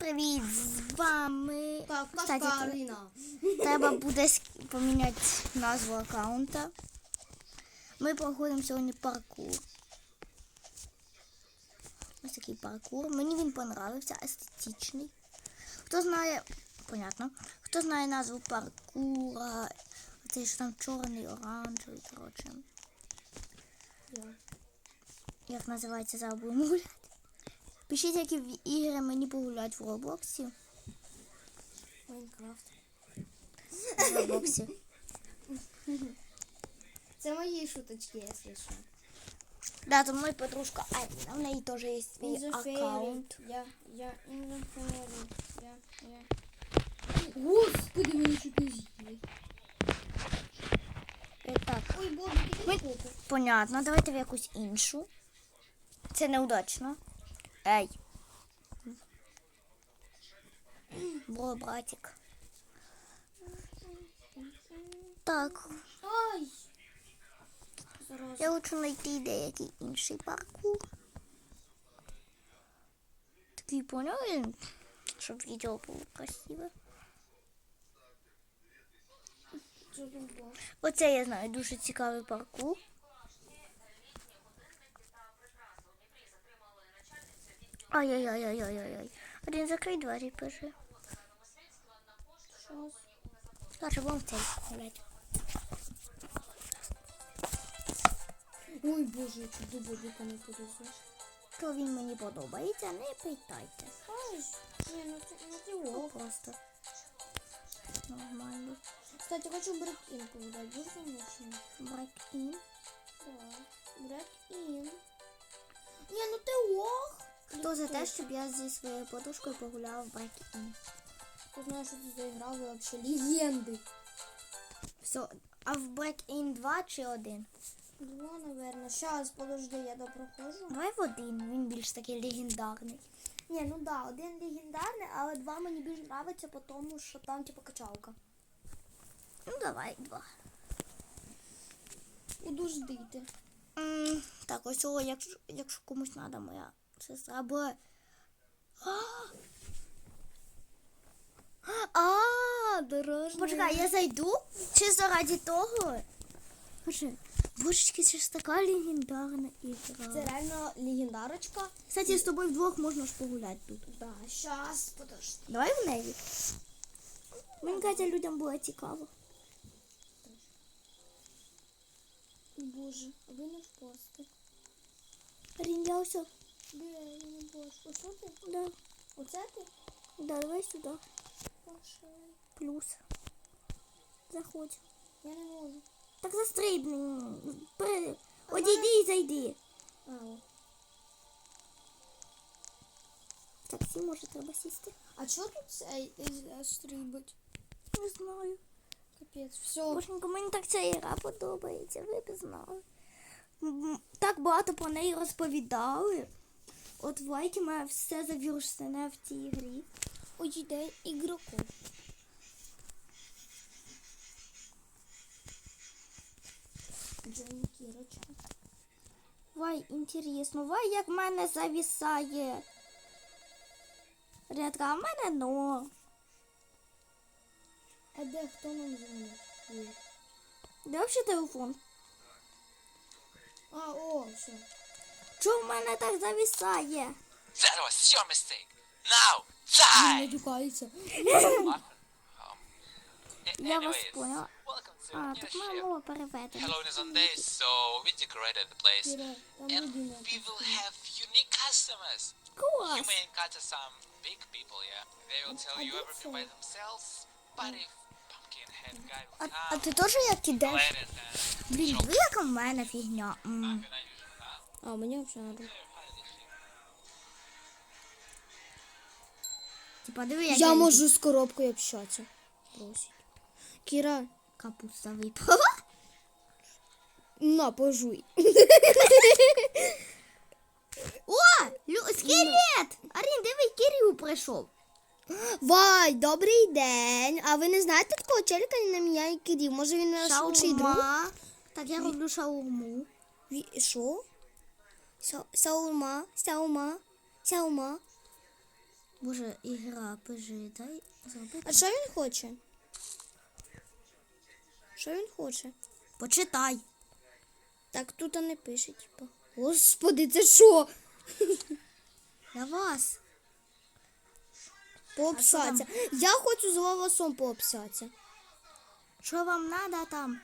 привіт! З вами. Кстати, Кашка треба буде поміняти назву аккаунта. Ми проходимо сьогодні паркур. Ось такий паркур. Мені він понравився, естетичний. Хто знає, понятно, хто знає назву паркура, цей що там чорний, оранжевий, коротше. Як називається забув. Пишіть, які в- ігри мені погуляти в Роблоксі. Майнкрафт. В Роблоксі. Це мої шуточки, якщо що. Да, там моя подружка Арина, в неї теж є свій аккаунт. Я, я. Я, я. Господи, мені що пізді. Е, Так, Ой, ти Ми- понятно, давайте в якусь іншу. Це неудачно. Ей. Бро, братик. Так! Зараз. я хочу знайти деякий інший паркур. Такий поняли, щоб відео було красиве. Оце я знаю, дуже цікавий паркур. Ай-яй-яй-яй-яй-яй. Один закрий двері, пиши. Щас. Лучше вам цей гулять. Ой, Боже, я чуть до Бобіка не подозрів. То він мені подобається, не питайте. Ай, блин, ну ти, ну ти Ну, просто нормально. Кстати, хочу брейк-ин повидати. Будеш конечно? Break in. Да. Брейк-ин. Ні, ну ти ох. Хто за те, щоб я зі своєю подружкою погуляла в Break in? Ти знаєш, що ти заіграв, ви вообще легенди. Все. А в Break in 2 чи 1? Два, наверное. Щас, подожди, я допроходжу. Давай в один, він більш такий легендарний. Ні, ну да, один легендарний, але два мені більш нравиться, по тому що там типу качалка. Ну давай два. Удождите. М, Так, ось о, якщо, якщо комусь треба, моя сестра буде. А, дорожня. Почекай, я зайду чисто раді того. Боже, божечки, це ж така легендарна ігра. Це реально легендарочка. Кстати, з тобою вдвох можна ж погуляти тут. Да, щас, подожди. Давай в неї. Мені кажеться, людям було цікаво. Боже, ви не впасти. Рін, я ось. Де я не бачу? Ось ти? Да, Оце ти? да, давай сюди. Пошли. Плюс. Заходь. Я не можу. Так застрибни. При- Одійди і зайди. А, о. В таксі може треба сісти. а чого тут цей е, стрибать? Не знаю. Капець, все. Боженько, мені так ця ігра подобається, ви б знали. М, Так багато про неї розповідали. От в лайки має все завіршене в цій грі. Уйде ігроку. Джонні Кірочка. Вай, інтересно, вай, як мене завісає. Рядка, в мене но. А де хто нам дзвонить? Де взагалі телефон? А, о, все. Чого в мене так завісає? That was your mistake. Now, die! матюкається. Um, Я вас поняла. А, так моя мова переведена. Halloween is on day, so we decorated the place. And we will have unique customers. You Клас! may encounter some big people, yeah? They will tell you everything by themselves. But if Pumpkinhead guy А, will а come, ти теж як ідеш? uh, Блін, ви яка в мене фігня. М. А, мені взагалі надо. Типа, диви, як Я можу з коробкою общатися. Просить. Кіра, капуста випала. на, пожуй. О, лю, скелет! Арін, диви, Кирил прийшов. Вай, добрий день. А ви не знаєте такого челіка на ім'я Кирил? Може він наш лучший друг? Так, я роблю шаурму. Ві- Що? Са- Саурма, саума, саума. Боже, ігра, пижи, дай зробити. А що він хоче? Що він хоче? Почитай. Так тут не пише, типу. Господи, це що? Для вас. Пообсаться. Я хочу з лавасом пообсятися. Що вам надо там?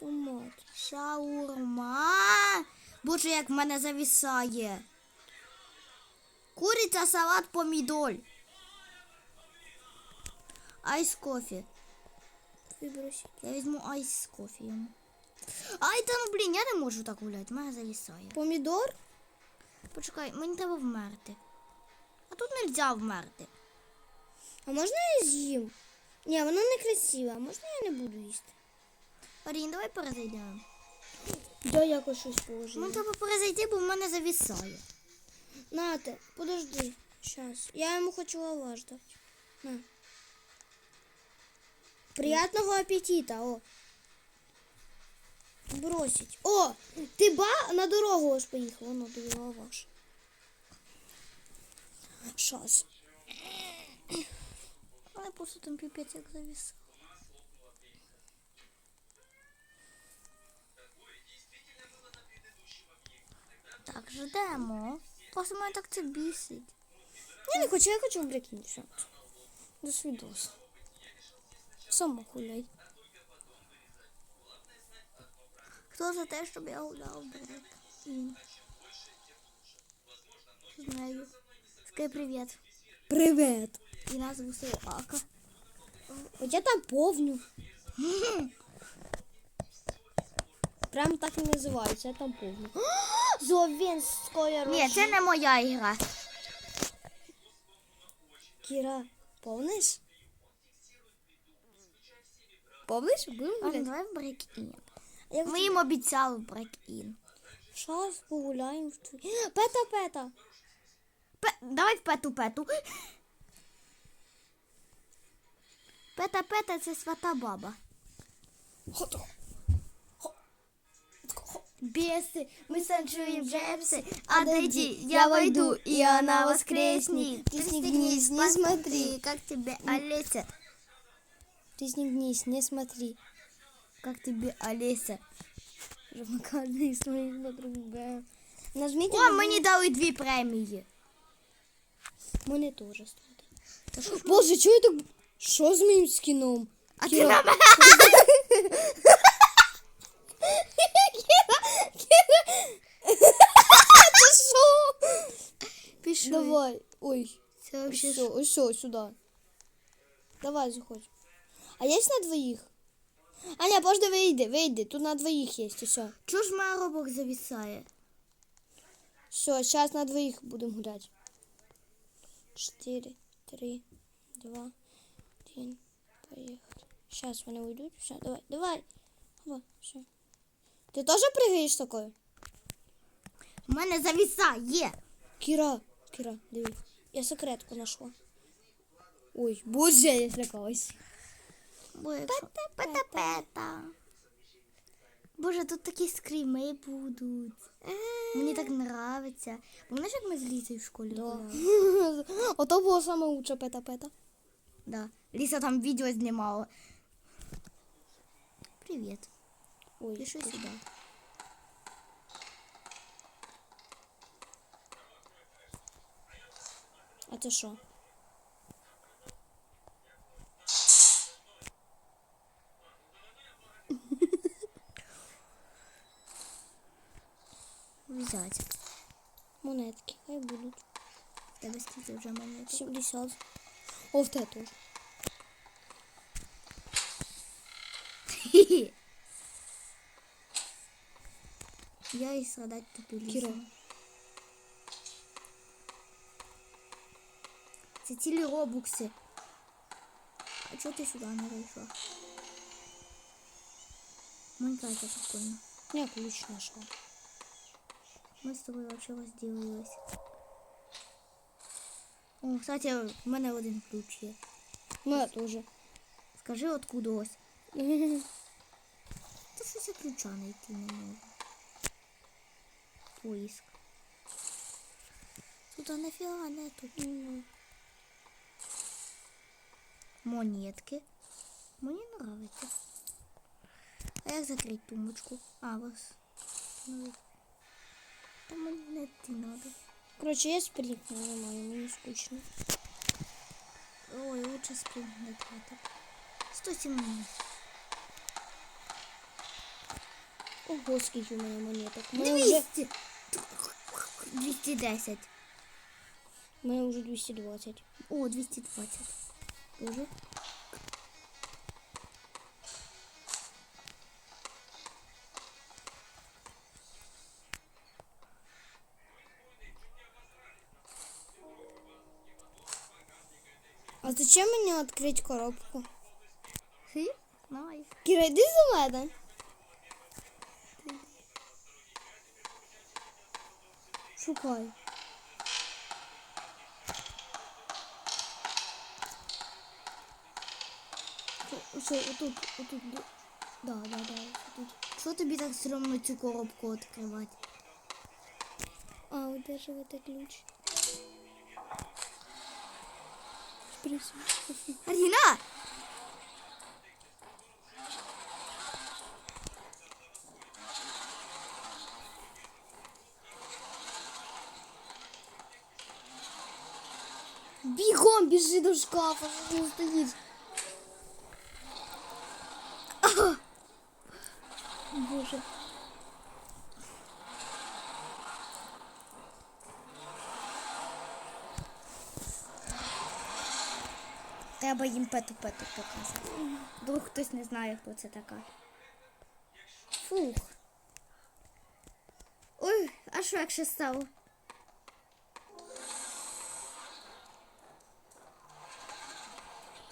Томат. Шаурма. Боже, як в мене завісає. Куриця, салат, помідор. Айс кофе. Я візьму айс кофе йому. Ай, та ну блін, я не можу так гуляти, в мене завісає. Помідор? Почекай, мені треба вмерти. А тут не можна вмерти. А можна я з'їм? Ні, воно не красиве. А можна я не буду їсти? Арін, давай перезайдемо. Я якось щось Ну положила. треба перезайти, бо в мене завісає. Нате, подожди. Сейчас. Я йому хочу лаваш дати. На. Приятного аппетита, о. Бросить. О, ти ба на дорогу аж поїхав, воно тобі лаваш. Щас. Мене просто там піпець як завісав. Так, ждемо. Просто мене так це бісить. Я не хочу, я хочу в брекін. До свідос. Сама гуляй. Хто за те, щоб я гуляв брек? Ін. З. Скажи привіт. Привет. І назву свого Ака. От я там повню. Прям так і називається, я там повню. Зовенська Ні, це не моя ігра. Кіра, повниш? Повниш? Будемо гуляти? давай в брейк-ін. Ми їм обіцяли брейк-ін. Щас погуляємо. Пета, пета. Пе- Давай в пету-пету. Пета-пета це свята баба. Бесы, мы санчуем джепсы, отойди, я войду, и она воскреснет. Ты снегнись, не смотри. как тебе Олеся, Ти снігнись, не смотри. как тебе Олеся. Каждый смотрит на друга. Нажмите О, мені дали дві премії. Мене теж стати. Боже, чого я так... Що з моїм скіном? А Кіра. ти на мене. Пішли. Давай. Ой. Це вообще Все, ось все, сюди. Давай, заходь. А є на двоїх? А ні, подожди, вийди, вийди. Тут на двоїх є, все. Чого ж моя робок зависає? Все, сейчас на двоих будем гулять. Четыре, три, два, один. Поехали. Сейчас вони уйдуть. Все, давай, давай. Вот, все. Ти теж пригаєш такою? У мене зависає. Кіра, Кіра, диви. Я секретку знайшла. Ой, боже, я злякалась. Пета-пета. Боже, тут такі скріми будуть. Мені так нравиться. Помниш, як ми з Лізою в школі гуляли? Ото було саме лучше пета-пета. Да. Ліса там відео знімала. Привіт. Ой, ти- сюди. А це що? Взяти. Монетки, хай будуть. В Тебе скільки вже монет? 70. О, в те теж. Я і страдать тупі Ліза. Кіра. Це цілі робукси. А чого ти сюди не вийшла? Мені кажется, прикольно. Я ключ знайшла. Ми з тобою вообще розділились. О, кстати, в мене один ключ є. Мене теж. Скажи, откуда ось. Та щось я ключа знайти не можу. Поиск. Тут нафіга нету. монетки. Мені нравиться. А як закрити тумбочку? А, вас. Ну, Там монети надо. Коротше, я спріг не маю, мені скучно. Ой, лучше спринт не тратить. 117. Ого, скільки в мене монеток. У мене вже, 200. 210. у мене вже 220. О, 220. Тоже. А зачем мені відкрити коробку? Хи? Знаю. Кіра, йди за мене. Шукай. Що, отут, отут. де- Да, да, да. Отут. Що тобі так стрьомно цю коробку відкривати? А, удерживайте ключ. Шприц. Аріна! Бігом біжи до шкафа, що ти стоїш. Боже. Треба їм пету-пету показати. Вдруг хтось не знає, хто це така. Фух. Ой, а що як ще стало?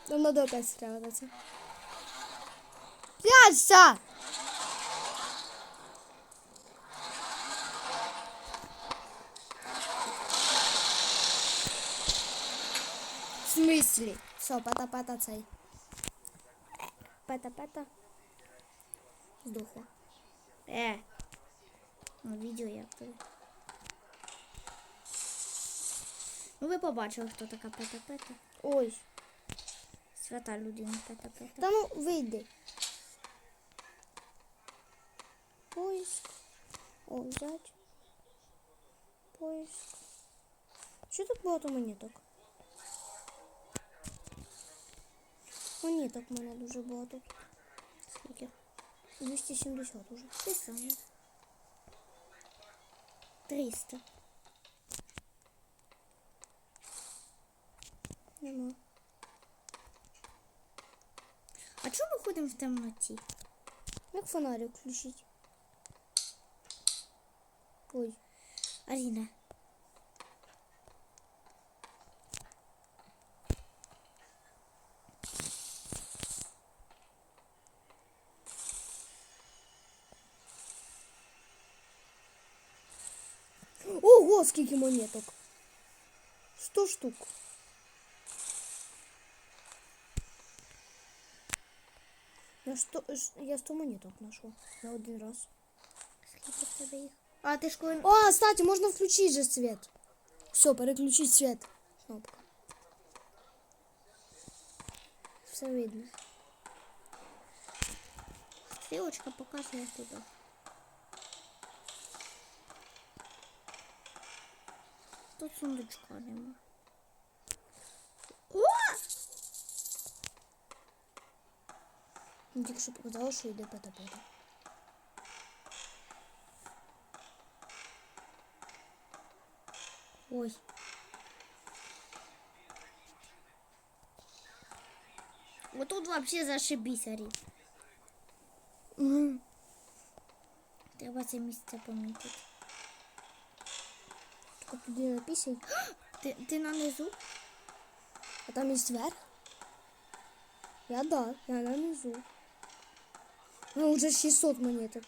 Нам надо опять спрятаться. Прячься! В смысле? Все, пата-пата цей. Пата-пата. Здохла. Е. Ну, відео як тобі. Ну, ви побачили, хто така пета-пета. Ой. Свята людина пета-пета. Та ну вийди. Поиск. О, взять. Поиск. Що так багато монеток? Монеток в мене дуже багато. Скільки? 270 уже. Ти саме. 300. Нема. А чому ми ходимо в темноті? Як фонарик включить? Ой. Аріна. скільки монеток. 100 штук. Я 100, ж- я 100 монеток знайшов на один раз. Скільки в тебе їх? А, ти ж коли... О, кстати, можно включить же свет. Все, переключить свет. Кнопка. Все видно. Стрілочка показує туди. Тут сундучка нема. О! Ну, Тільки що показало, що йде пета-пета. Ой. Вот тут вообще зашибись, Арі. Угу. Треба це місце помітити. Тільки туди не написай. Ти, ти на низу? А там є верх. Я да, я на низу. Ну, уже 600 монеток.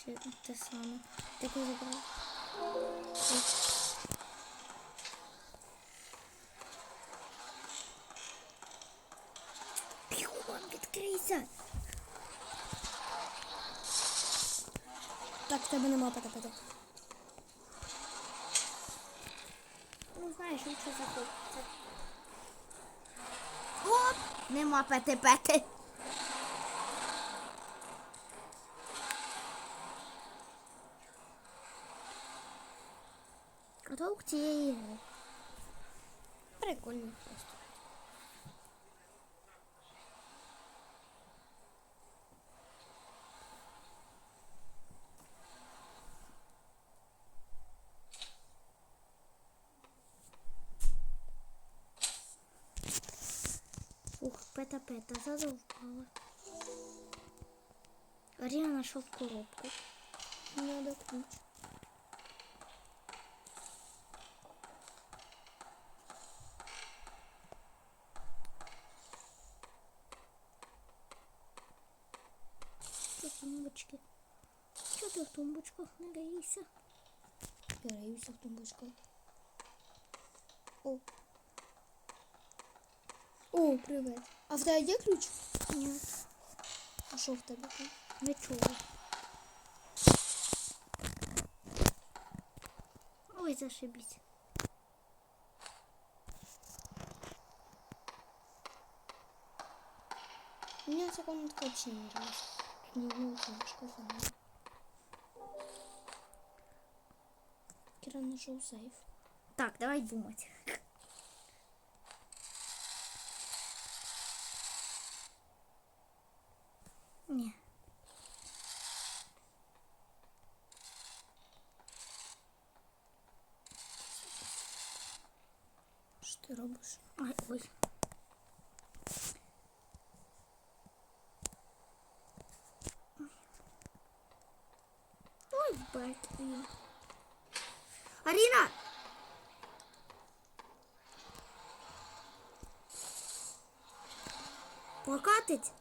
Ще те саме. Таку забрав. Бігом, відкрийся. Так, в тебе нема пета-пета. Лучше заходь. Оп! Нема пети-пети. Каток цієї гри. Прикольно просто. Пета-пета, задовбала. Аріна знайшов коробку. Надо ключ. Це тумбочки. Чого ти в тумбочках риєшся? Я в тумбочку. О. О, привет. А в тебе є ключ? Ні, А що в тебе там? нічого. Ой, зашибісь. Мне эта комнатка вообще не нравится. Тут ни одного шкафа нет. Кира нашел сейф. Так, давай думать. робиш? Ай, ой. Ой, блин. Аріна! Прокатить?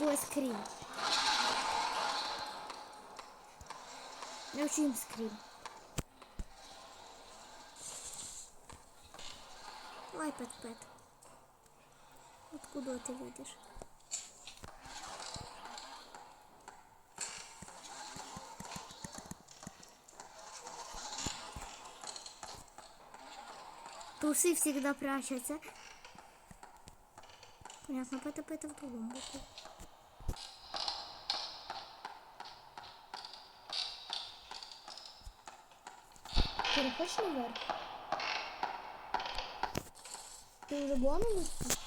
Блэскрим. Научи им скрим. Ой, Пэт-Пэт. Откуда ты видишь? Трусы всегда прячутся. Понятно, Пэт-Пэт в другом боку. Хочеш наверх? Ти вже була на вишці?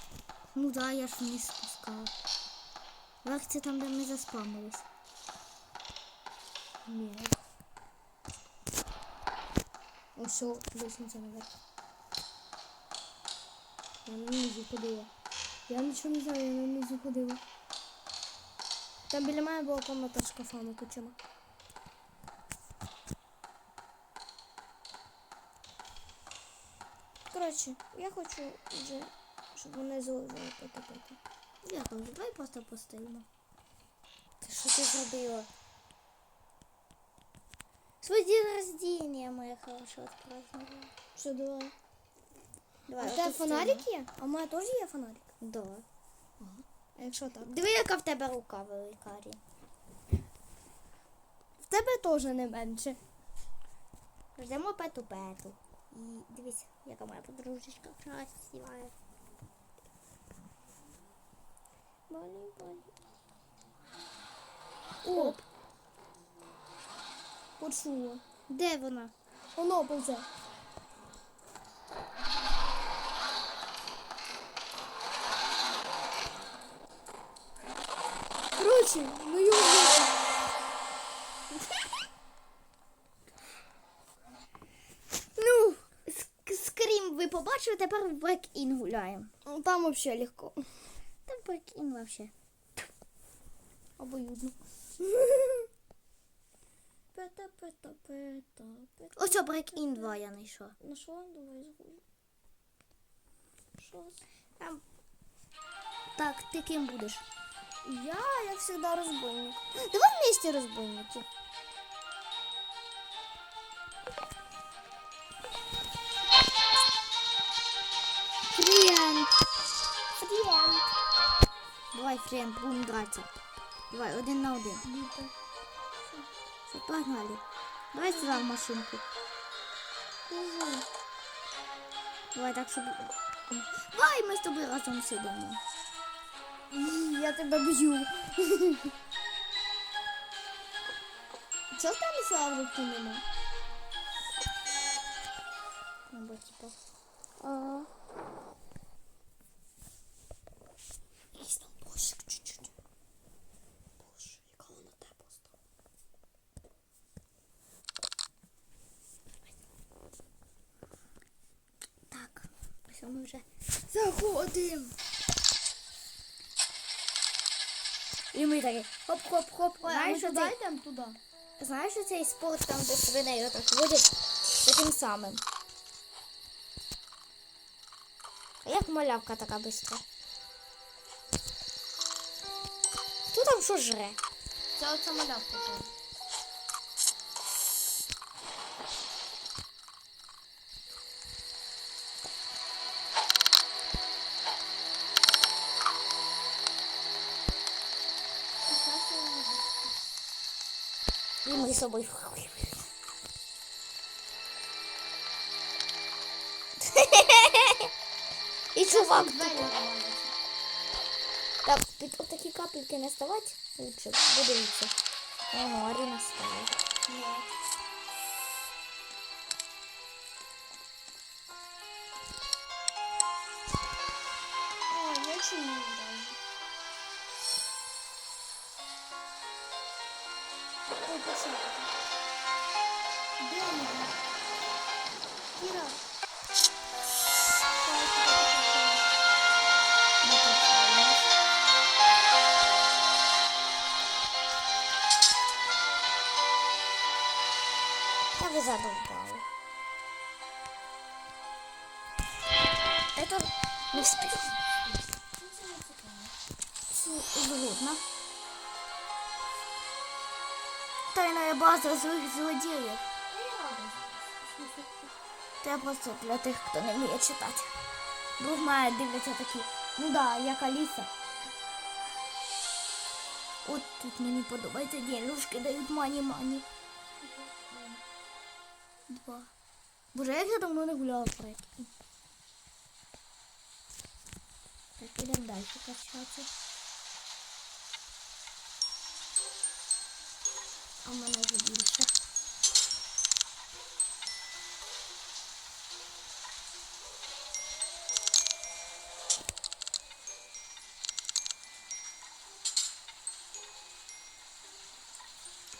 Ну да, я ж вниз спускала. Верх це там, де ми заспамились. Ні. Ось все, лестниця наверх. Я на низу ходила. Я нічого не знаю, я на низу ходила. Там біля мене була комната з шкафами кучами. Коротше, я хочу вже, щоб вони залежали потопити. Я кажу, давай просто постоїмо. Ти що ти зробила? Свой день рождения, моя хорошая, отпраздновала. Що давай? Давай, А в тебе фонарик є? А в мене теж є фонарик? Да. А якщо так? Диви, яка в тебе рука велика, Арі. В тебе теж не менше. Ждемо пету-пету. І дивись, яка моя подружечка красива. Болі, болі. Оп, Почула. де вона? Воно повзе. Коротше, ну його. Ну, ск- скрім ви тепер в брек-ін гуляємо. Ну, Там взагалі легко. Та брек-ін вообще. Обоюдно. Пета, пета, пета, пета. Ось брек-ін 2 я знайшла. Нашла? Давай. Що? Там. Так, ти ким будеш? Я, як завжди, розбойник. Давай вместе розбойники. Давай, френд, будемо драться. Давай, один на один. Все, погнали. Давай сюди в машинку. Давай так, щоб... Давай ми з тобою разом сидимо. Я тебе б'ю. Чого тебе славки нема? Ну, бо, типа, Ага. Все, ми вже заходимо. І ми такі хоп-хоп-хоп. Знаєш, що цей, йдемо туди. знаєш, що цей спорт там, де свиней отак водять, таким самим. А як малявка така бистра? Хто там що жре? Це оця малявка. І ми з собою. І чувак тут. Так, під отакі капельки не ставати лучше, подивіться. Ого, Аріна стала. О, я ще не граю. Ой, пацан. Де вона? Кіра. Давай сюди, база злих злодіїв. Це просто для тих, хто не вміє читати. Друг має дивляться такі. Ну да, як Аліса. От тут мені подобається денежки дають мані-мані. Два. Боже, як я давно не гуляла в проєкті. Так, ідемо далі качати. В мене вже більше.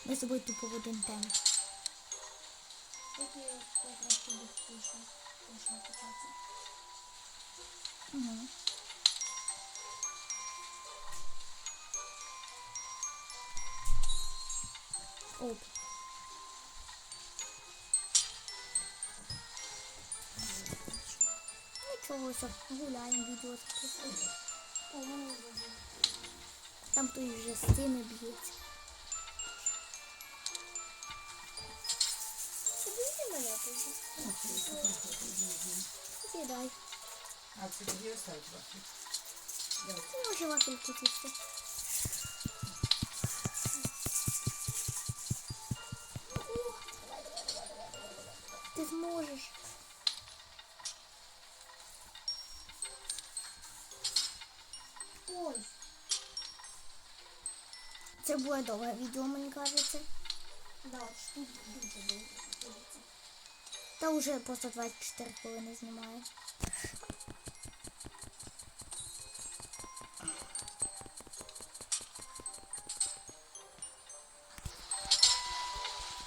Ми з тобою тупо в один темп. Угу. Оп. Нічого, все, гуляємо, відео записуємо. Там хтось вже з цими б'ється. Подивіться мене тут. Кидай. А це тоді оставить вафлі. Ти може вафельки тісти. Ой. Це буде довге відео, мені кажеться. Да, тут дуже довго. Та вже просто 24 хвилини знімаю.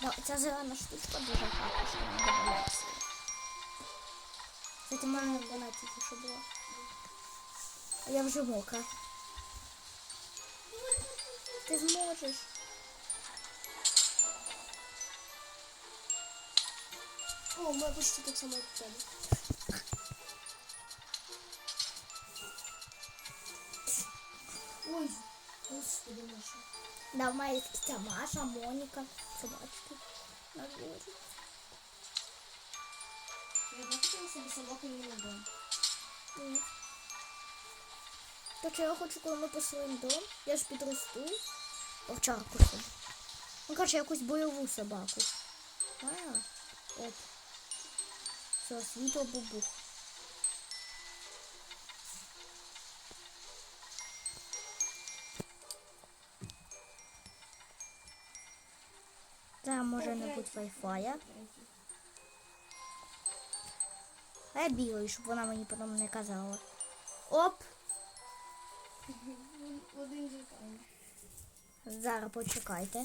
Да, ця зелена штучка дуже гарна, що вона додається. Це ти мене вона тільки що була. А я вже мокра. Ти зможеш. О, ми почти так само як в тебе. Ой, господи Маша. Да, в мене є кітя Маша, Моніка, собачки. На дворі. Я б хотіла собі собаку не дом. Ні. То що я хочу, коли ми посилимо дом, я ж підросту, овчарку. Ну, коротше, якусь бойову собаку. А, оп. Все, світло бубух. Це може не бути вайфая. А я бігаю, щоб вона мені потім не казала. Оп! Один жетон. Зараз почекайте.